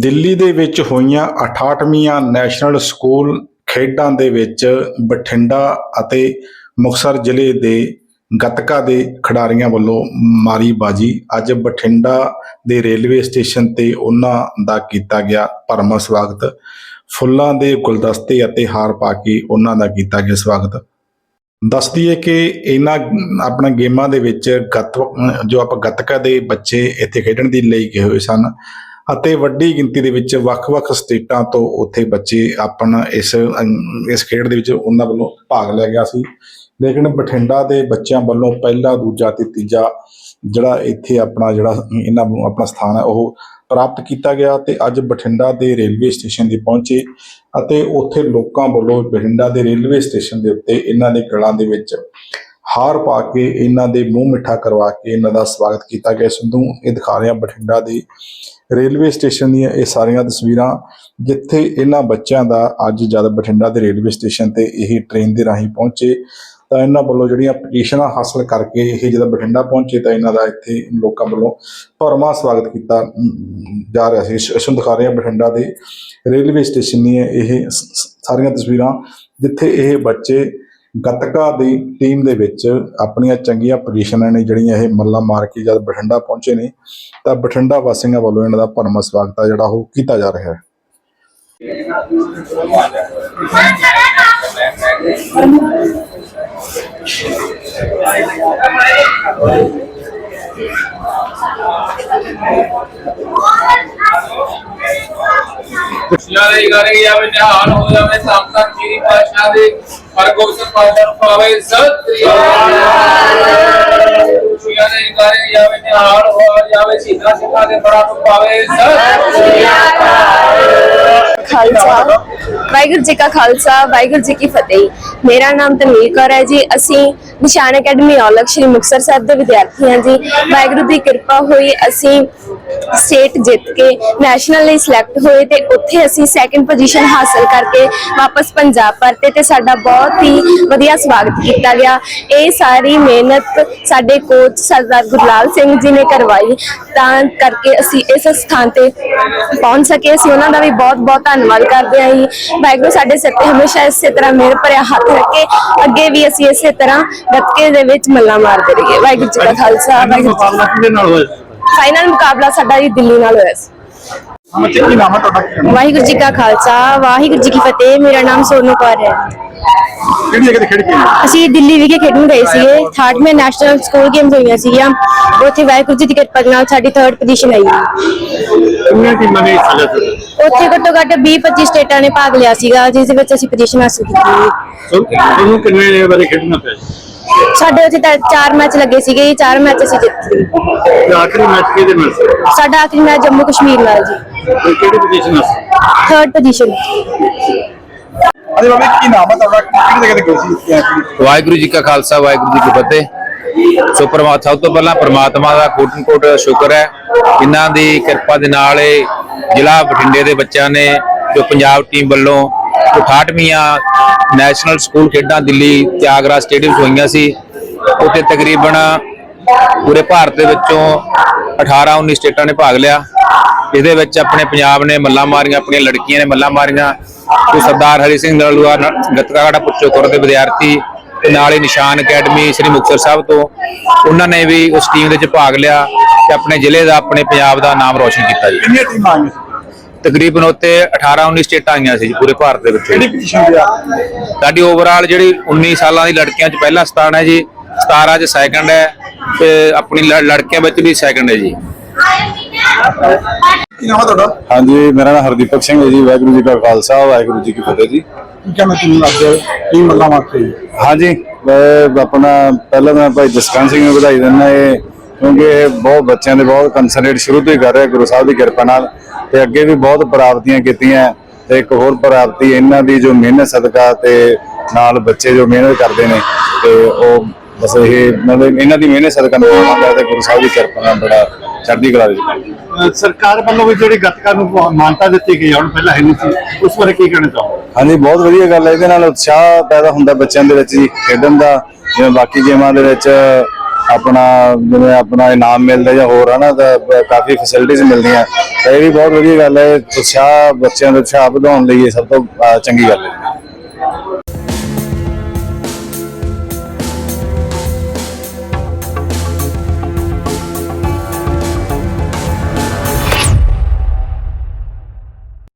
ਦਿੱਲੀ ਦੇ ਵਿੱਚ ਹੋਈਆਂ 68ਵੀਆਂ ਨੈਸ਼ਨਲ ਸਕੂਲ ਖੇਡਾਂ ਦੇ ਵਿੱਚ ਬਠਿੰਡਾ ਅਤੇ ਮੁਕਤਸਰ ਜ਼ਿਲ੍ਹੇ ਦੇ ਗੱਤਕਾ ਦੇ ਖਿਡਾਰੀਆਂ ਵੱਲੋਂ ਮਾਰੀ ਬਾਜੀ। ਅੱਜ ਬਠਿੰਡਾ ਦੇ ਰੇਲਵੇ ਸਟੇਸ਼ਨ ਤੇ ਉਹਨਾਂ ਦਾ ਕੀਤਾ ਗਿਆ ਭਰਮਾ ਸਵਾਗਤ। ਫੁੱਲਾਂ ਦੇ ਗੁਲਦਸਤੇ ਅਤੇ ਹਾਰ ਪਾ ਕੇ ਉਹਨਾਂ ਦਾ ਕੀਤਾ ਗਿਆ ਸਵਾਗਤ। ਦੱਸ ਦਈਏ ਕਿ ਇਹਨਾਂ ਆਪਣਾ ਗੇਮਾਂ ਦੇ ਵਿੱਚ ਗੱਤ ਜੋ ਆਪਾਂ ਗੱਤਕਾ ਦੇ ਬੱਚੇ ਇੱਥੇ ਖੇਡਣ ਦੀ ਲਈ ਗਏ ਹੋਏ ਸਨ ਅਤੇ ਵੱਡੀ ਗਿਣਤੀ ਦੇ ਵਿੱਚ ਵੱਖ-ਵੱਖ ਸਟੇਟਾਂ ਤੋਂ ਉੱਥੇ ਬੱਚੇ ਆਪਣਾ ਇਸ ਇਸ ਖੇਡ ਦੇ ਵਿੱਚ ਉਹਨਾਂ ਵੱਲੋਂ ਭਾਗ ਲਿਆ ਗਿਆ ਸੀ। ਲੇਕਿਨ ਬਠਿੰਡਾ ਦੇ ਬੱਚਿਆਂ ਵੱਲੋਂ ਪਹਿਲਾ, ਦੂਜਾ ਤੇ ਤੀਜਾ ਜਿਹੜਾ ਇੱਥੇ ਆਪਣਾ ਜਿਹੜਾ ਇਹਨਾਂ ਨੂੰ ਆਪਣਾ ਸਥਾਨ ਹੈ, ਉਹ ਪ੍ਰਾਪਤ ਕੀਤਾ ਗਿਆ ਤੇ ਅੱਜ ਬਠਿੰਡਾ ਦੇ ਰੇਲਵੇ ਸਟੇਸ਼ਨ ਤੇ ਪਹੁੰਚੇ ਅਤੇ ਉੱਥੇ ਲੋਕਾਂ ਵੱਲੋਂ ਬਠਿੰਡਾ ਦੇ ਰੇਲਵੇ ਸਟੇਸ਼ਨ ਦੇ ਉੱਤੇ ਇਹਨਾਂ ਦੇ ਗਲਾਂ ਦੇ ਵਿੱਚ ਹਾਰ ਪਾ ਕੇ ਇਹਨਾਂ ਦੇ ਮੂੰਹ ਮਿੱਠਾ ਕਰਵਾ ਕੇ ਇਹਨਾਂ ਦਾ ਸਵਾਗਤ ਕੀਤਾ ਗਿਆ। ਸੰਧੂ ਇਹ ਦਿਖਾ ਰਿਹਾ ਬਠਿੰਡਾ ਦੇ ਰੇਲਵੇ ਸਟੇਸ਼ਨ ਦੀਆਂ ਇਹ ਸਾਰੀਆਂ ਤਸਵੀਰਾਂ, ਜਿੱਥੇ ਇਹਨਾਂ ਬੱਚਿਆਂ ਦਾ ਅੱਜ ਜਦ ਬਠਿੰਡਾ ਦੇ ਰੇਲਵੇ ਸਟੇਸ਼ਨ ਤੇ ਇਹ ਟ੍ਰੇਨ ਦੇ ਰਾਹੀਂ ਪਹੁੰਚੇ, ਤਾਂ ਇਹਨਾਂ ਵੱਲੋਂ ਜਿਹੜੀਆਂ ਪਟੀਸ਼ਨਾਂ ਹਾਸਲ ਕਰਕੇ ਇਹ ਜਦੋਂ ਬਠਿੰਡਾ ਪਹੁੰਚੇ, ਤਾਂ ਇਹਨਾਂ ਦਾ ਇੱਥੇ ਲੋਕਾਂ ਵੱਲੋਂ ਭਰਮਾ ਸਵਾਗਤ ਕੀਤਾ ਜਾ ਰਿਹਾ ਸੀ। ਇਸ ਦਿਖਾ ਰਹੇ ਹਾਂ ਬਠਿੰਡਾ ਦੇ ਰੇਲਵੇ ਸਟੇਸ਼ਨ ਦੀਆਂ ਇਹ ਸ- ਸਾਰੀਆਂ ਤਸਵੀਰਾਂ, ਜਿੱਥੇ ਇਹ ਬੱਚੇ ਗੱਤਕਾ ਦੀ ਟੀਮ ਦੇ ਵਿੱਚ ਆਪਣੀਆਂ ਚੰਗੀਆਂ ਪੋਜੀਸ਼ਨਾਂ ਨੇ ਜਿਹੜੀਆਂ ਇਹ ਮੱਲਾ ਮਾਰ ਕੇ ਜਦ ਬਠਿੰਡਾ ਪਹੁੰਚੇ ਨੇ, ਤਾਂ ਬਠਿੰਡਾ ਵਾਸੀਆਂ ਵੱਲੋਂ ਇਹਨਾਂ ਦਾ ਭਰਮਾ ਸਵਾਗਤ ਆ ਜਿਹੜਾ ਉਹ ਕੀਤਾ ਜਾ ਰਿਹਾ ਹੈ। ਖੁਸ਼ੀਆਂ ਲਈ ਕਰੇ ਜਾਵੇ ਨਿਹਾਲ ਹੋ ਜਾਵੇ, ਸਭ ਤੱਕ ਪਾਸ਼ਾ ਦੇ ਹਰਗੋਬਿੰਦ ਪਾਸ਼ਾ ਨੂੰ ਪਾਵੇ, ਸਤਿ ਸ੍ਰੀ ਅਕਾਲ। ਖੁਸ਼ੀਆਂ ਨਿਹਾਲ ਹੋ ਜਾਵੇ ਸਿੱਧਾ ਸਿੱਧਾ ਦੇ ਬੜਾ ਨੂੰ ਪਾਵੇ, ਸਤਿ ਖਾਲਸਾ। ਵਾਹਿਗੁਰੂ ਜੀ ਕਾ ਖਾਲਸਾ, ਵਾਹਿਗੁਰੂ ਜੀ ਕੀ ਫਤਿਹ। ਮੇਰਾ ਨਾਮ ਤਨਵੀਰ ਕੌਰ ਹੈ ਜੀ। ਅਸੀਂ ਨਿਸ਼ਾਨ ਅਕੈਡਮੀ ਔਲਖ ਸ਼੍ਰੀ ਮੁਕਤਸਰ ਸਾਹਿਬ ਦੇ ਵਿਦਿਆਰਥੀ ਹਾਂ ਜੀ। ਵਾਹਿਗੁਰੂ ਦੀ ਕਿਰਪਾ ਹੋਈ ਅਸੀਂ ਸਟੇਟ ਜਿੱਤ ਕੇ ਨੈਸ਼ਨਲ ਲਈ ਸਿਲੈਕਟ ਹੋਏ ਤੇ ਉੱਥੇ ਅਸੀਂ ਸੈਕੰਡ ਪੋਜੀਸ਼ਨ ਹਾਸਲ ਕਰਕੇ ਵਾਪਸ ਪੰਜਾਬ ਪਰਤੇ ਤੇ ਸਾਡਾ ਬਹੁਤ ਹੀ ਵਧੀਆ ਸਵਾਗਤ ਕੀਤਾ ਗਿਆ। ਇਹ ਸਾਰੀ ਮਿਹਨਤ ਸਾਡੇ ਕੋਚ ਸਰਦਾਰ ਗੁਰਲਾਲ ਸਿੰਘ ਜੀ ਨੇ ਕਰਵਾਈ ਤਾਂ ਕਰਕੇ ਅਸੀਂ ਇਸ ਸਥਾਨ ਤੇ ਪਹੁੰਚ ਸਕੇ। ਅਸੀਂ ਉਹਨਾਂ ਦਾ ਵੀ ਬਹੁਤ ਬਹੁਤ ਧੰਨਵਾਦ ਕਰਦੇ ਹਾਂ ਜੀ। ਵਾਹਿਗੁਰੂ ਸਾਡੇ ਸਿਰ ਤੇ ਹਮੇਸ਼ਾ ਇਸੇ ਤਰ੍ਹਾਂ ਮਿਹਰ ਭਰਿਆ ਹੱਥ ਰੱਖੇ। ਅੱਗੇ ਵੀ ਅਸੀਂ ਇਸੇ ਤਰ੍ਹਾਂ ਗੱਤਕੇ ਦੇ ਵਿੱਚ ਮੱਲਾ ਮਾਰਦੇ ਰਹੀਏ। ਵਾਹਿਗੁਰੂ ਜੀ ਕਾ ਖਾਲਸਾ, ਵਾਹਿਗੁਰੂ ਮੁਕਾਬਲਾ ਕਿਹਦੇ ਨਾਲ ਫਾਈਨਲ ਮੁਕਾਬਲਾ ਸਾਡਾ ਜੀ ਦਿੱਲੀ ਨਾਲ ਹੋਇਆ ਸੀ। ਹਾਂ ਬੱਚੇ ਕੀ ਨਾਮ ਹੈ ਤੁਹਾਡਾ? ਵਾਹਿਗੁਰੂ ਜੀ ਕਾ ਖਾਲਸਾ ਵਾਹਿਗੁਰੂ ਜੀ ਕੀ ਫਤਿਹ ਮੇਰਾ ਨਾਮ ਸੋਨੂ ਕੌਰ ਹੈ। ਕਿਹੜੀ ਜਗ੍ਹਾ ਤੇ ਖੇਡ ਕੇ ਆਏ? ਅਸੀਂ ਦਿੱਲੀ ਵਿਖੇ ਖੇਡਣ ਗਏ ਸੀਗੇ। 3rd ਨੈਸ਼ਨਲ ਸਕੂਲ ਗੇਮਸ ਹੋਈਆਂ ਸੀਗੀਆਂ। ਉੱਥੇ ਵਾਹਿਗੁਰੂ ਜੀ ਦੀ ਕਿਰਪਾ ਨਾਲ ਸਾਡੀ 3rd ਪੋਜੀਸ਼ਨ ਆਈ। ਕਿੰਨੀਆਂ ਟੀਮਾਂ ਨੇ ਹਿੱਸਾ ਲਿਆ ਸੀ? ਉੱਥੇ ਘੱਟੋ ਘੱਟ 20 25 ਸਟੇਟਾਂ ਨੇ ਭਾਗ ਲਿਆ ਸੀਗਾ ਜਿਸ ਦੇ ਵਿੱਚ ਅਸੀਂ ਪੋਜੀਸ਼ਨ ਹਾਸਲ ਕੀਤੀ। ਤੁਹਾਨੂੰ ਕਿੰਨੇ ਵਾਰੀ ਖੇਡਣਾ ਪਿਆ ਜੀ? ਸਾਡੇ ਉੱਥੇ ਤਾਂ ਚਾਰ ਮੈਚ ਲੱਗੇ ਸੀਗੇ ਜੀ, ਚਾਰ ਮੈਚ ਅਸੀਂ ਜਿੱਤ ਗਏ ਤੇ ਆਖਰੀ ਮੈਚ ਕਿਹਦੇ ਨਾਲ ਸੀ? ਸਾਡਾ ਆਖਰੀ ਮੈਚ ਜੰਮੂ ਕਸ਼ਮੀਰ ਨਾਲ ਜੀ। ਤੇ ਕਿਹੜੀ ਪੋਜੀਸ਼ਨ ਨਾਲ ਸੀ? 3rd ਪੋਜੀਸ਼ਨ ਅਰੇ ਬਾਬੇ ਕੀ ਨਾਮ ਹੈ ਤੁਹਾਡਾ? ਕਿਹੜੀ ਜਗ੍ਹਾ ਤੇ ਗਏ ਸੀ? ਆਖਰੀ? ਵਾਹਿਗੁਰੂ ਜੀ ਕਾ ਖਾਲਸਾ ਵਾਹਿਗੁਰੂ ਜੀ ਕੀ ਫਤਿਹ। ਸੋ ਪਰਮਾ ਸਭ ਤੋਂ ਪਹਿਲਾਂ ਪ੍ਰਮਾਤਮਾ ਦਾ ਕੋਟਨ ਕੋਟ ਸ਼ੁਕਰ ਹੈ। ਇਹਨਾਂ ਦੀ ਕਿਰਪਾ ਦੇ ਨਾਲ ਇਹ ਜ਼ਿਲ੍ਹਾ ਬਠਿੰਡੇ ਦੇ ਬੱਚਿਆਂ ਨੇ ਜੋ ਪੰਜਾਬ ਟੀਮ ਵੱਲੋਂ 68ਵੀਆਂ ਨੈਸ਼ਨਲ ਸਕੂਲ ਖੇਡਾਂ ਦਿੱਲੀ ਤਿਆਗਰਾ ਸਟੇਡੀਅਮ 'ਚ ਹੋਈਆਂ ਸੀ। ਉੱਥੇ ਤਕਰੀਬਨ ਪੂਰੇ ਭਾਰਤ ਦੇ ਵਿੱਚੋਂ 18 19 ਸਟੇਟਾਂ ਨੇ ਭਾਗ ਲਿਆ। ਇਹਦੇ ਵਿੱਚ ਆਪਣੇ ਪੰਜਾਬ ਨੇ ਮੱਲਾਂ ਮਾਰੀਆਂ, ਆਪਣੀਆਂ ਲੜਕੀਆਂ ਨੇ ਮੱਲਾਂ ਮਾਰੀਆਂ। ਤੇ ਸਰਦਾਰ ਹਰੀ ਸਿੰਘ ਨਲੂਆ ਗੱਤਕਾੜਾ ਪੁੱਚੋਕਰ ਦੇ ਵਿਦਿਆਰਥੀ ਤੇ ਨਾਲ ਹੀ ਨਿਸ਼ਾਨ ਅਕੈਡਮੀ ਸ੍ਰੀ ਮੁਕਤਸਰ ਸਾਹਿਬ ਤੋਂ। ਉਹਨਾਂ ਨੇ ਵੀ ਉਸ ਟੀਮ ਦੇ ਵਿੱਚ ਭਾਗ ਲਿਆ ਤੇ ਆਪਣੇ ਜ਼ਿਲ੍ਹੇ ਦਾ, ਆਪਣੇ ਪੰਜਾਬ ਦਾ ਨਾਮ ਰੋਸ਼ਨ ਕੀਤਾ ਜੀ। ਕਿੰਨੀਆਂ ਟੀਮਾਂ ਆਈਆਂ? ਤਕਰੀਬਨ ਉੱਤੇ 18 19 ਸਟੇਟਾਂ ਆਈਆਂ ਸੀ ਜੀ ਪੂਰੇ ਭਾਰਤ ਦੇ ਵਿੱਚ। ਕਿਹੜੀ ਪੋਜੀਸ਼ਨ ਤੇ ਆ? ਸਾਡੀ ਓਵਰਆਲ ਜਿਹੜੀ 19 ਸਾਲਾਂ ਦੀ ਲੜਕੀਆਂ 'ਚ ਪਹਿਲਾ ਸਥਾਨ ਹੈ ਜੀ 17 'ਚ ਸੈਕੰਡ ਹੈ ਤੇ ਆਪਣੀ ਲ- ਲੜਕੀਆਂ ਵਿੱਚ ਵੀ ਸੈਕੰਡ ਹੈ ਜੀ। ਕੀ ਨਾਮ ਹੈ ਤੁਹਾਡਾ? ਹਾਂਜੀ ਮੇਰਾ ਨਾਮ ਹਰਦੀਪਕ ਸਿੰਘ ਹੈ ਜੀ ਵਾਹਿਗੁਰੂ ਜੀ ਕਾ ਖਾਲਸਾ ਵਾਹਿਗੁਰੂ ਜੀ ਕੀ ਫਤਿਹ ਜੀ। ਕੀ ਕਹਿਣਾ ਤੁਹਾਨੂੰ ਅੱਜ? ਟੀਮ ਮੱਲਾ ਮਾਰਤੇ ਹਾਂਜੀ ਮੈਂ ਆਪਣਾ ਪਹਿਲਾਂ ਮੈਂ ਭਾਈ ਜਸਕਰਨ ਸਿੰਘ ਨੂੰ ਵਧਾਈ ਦਿੰਦਾ ਇਹ ਕਿਉਂਕਿ ਇਹ ਬਹੁਤ ਬੱਚਿਆਂ ਦੇ ਬਹੁਤ ਕੰਸਰਨੇਟ ਸ਼ੁਰੂ ਤੋਂ ਹੀ ਕਰ ਰਿਹਾ ਗੁਰੂ ਸਾਹਿਬ ਦੀ ਕਿਰਪਾ ਨਾਲ। ਤੇ ਅੱਗੇ ਵੀ ਬਹੁਤ ਪ੍ਰਾਪਤੀਆਂ ਕੀਤੀਆਂ। ਤੇ ਇੱਕ ਹੋਰ ਪ੍ਰਾਪਤੀ ਇਹਨਾਂ ਦੀ ਜੋ ਮਿਹਨਤ ਸਦਕਾ ਤੇ ਨਾਲ ਬੱਚੇ ਜੋ ਮਿਹਨਤ ਕਰਦੇ ਨੇ ਤੇ ਉਹ ਬਸ ਇਹ ਮਤਲਬ ਇਹਨਾਂ ਦੀ ਮਿਹਨਤ ਸਦਕਾ ਨਾਮ ਤੇ ਗੁਰੂ ਸਾਹਿਬ ਦੀ ਕਿਰਪਾ ਨਾਲ ਬੜਾ ਚੜ੍ਹਦੀ ਕਲਾ ਵਿੱਚ। ਸਰਕਾਰ ਵੱਲੋਂ ਵੀ ਜਿਹੜੀ ਗੱਤਕਾ ਨੂੰ ਮਾਨਤਾ ਦਿੱਤੀ ਗਈ ਹੁਣ ਪਹਿਲਾਂ ਹੈ ਨਹੀਂ ਸੀ ਉਸ ਬਾਰੇ ਕੀ ਕਹਿਣਾ ਚਾਹੋਗੇ? ਹਾਂਜੀ ਬਹੁਤ ਵਧੀਆ ਗੱਲ ਹੈ। ਇਹਦੇ ਨਾਲ ਉਤਸ਼ਾਹ ਪੈਦਾ ਹੁੰਦਾ ਬੱਚਿਆਂ ਦੇ ਵਿੱਚ ਜੀ ਖੇਡਣ ਦਾ ਜਿਵੇਂ ਬਾਕੀ ਗੇਮਾਂ ਦੇ ਵਿੱਚ ਆਪਣਾ, ਜਿਵੇਂ ਆਪਣਾ ਇਨਾਮ ਮਿਲਦਾ ਜਾਂ ਹੋਰ, ਹਨਾ, ਤਾਂ ਕਾਫੀ ਫੈਸਿਲਿਟੀਆਂ ਮਿਲਦੀਆਂ। ਤਾਂ ਇਹ ਵੀ ਬਹੁਤ ਵਧੀਆ ਗੱਲ ਹੈ, ਉਤਸ਼ਾਹ ਬੱਚਿਆਂ ਦਾ ਉਤਸ਼ਾਹ ਵਧਾਉਣ ਲਈ ਇਹ ਸਭ ਤੋਂ ਚੰਗੀ ਗੱਲ ਹੈ।